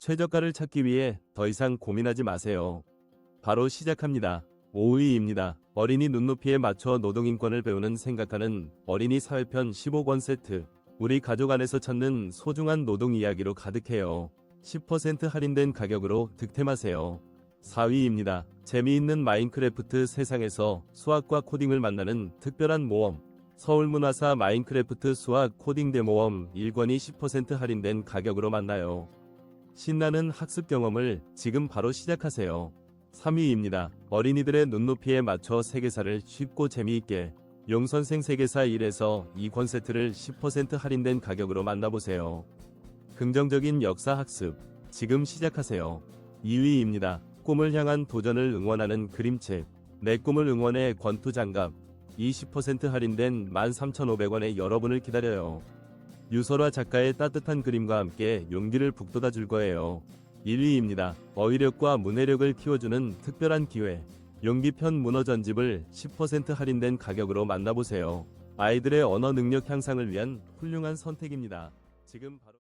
최저가를 찾기 위해 더 이상 고민하지 마세요. 바로 시작합니다. 5위입니다. 어린이 눈높이에 맞춰 노동인권을 배우는 생각하는 어린이 사회편 15권 세트. 우리 가족 안에서 찾는 소중한 노동 이야기로 가득해요. 10% 할인된 가격으로 득템하세요. 4위입니다. 재미있는 마인크래프트 세상에서 수학과 코딩을 만나는 특별한 모험. 서울문화사 마인크래프트 수학 코딩 대모험 1권이 10% 할인된 가격으로 만나요. 신나는 학습 경험을 지금 바로 시작하세요. 3위입니다. 어린이들의 눈높이에 맞춰 세계사를 쉽고 재미있게 용선생 세계사 1에서 2권 세트를 10% 할인된 가격으로 만나보세요. 긍정적인 역사 학습 지금 시작하세요. 2위입니다. 꿈을 향한 도전을 응원하는 그림책 내 꿈을 응원해 권투 장갑 20% 할인된 13,500원에 여러분을 기다려요. 유설화 작가의 따뜻한 그림과 함께 용기를 북돋아 줄 거예요. 1위입니다. 어휘력과 문해력을 키워주는 특별한 기회. 용기편 문어 전집을 10% 할인된 가격으로 만나보세요. 아이들의 언어 능력 향상을 위한 훌륭한 선택입니다. 지금 바로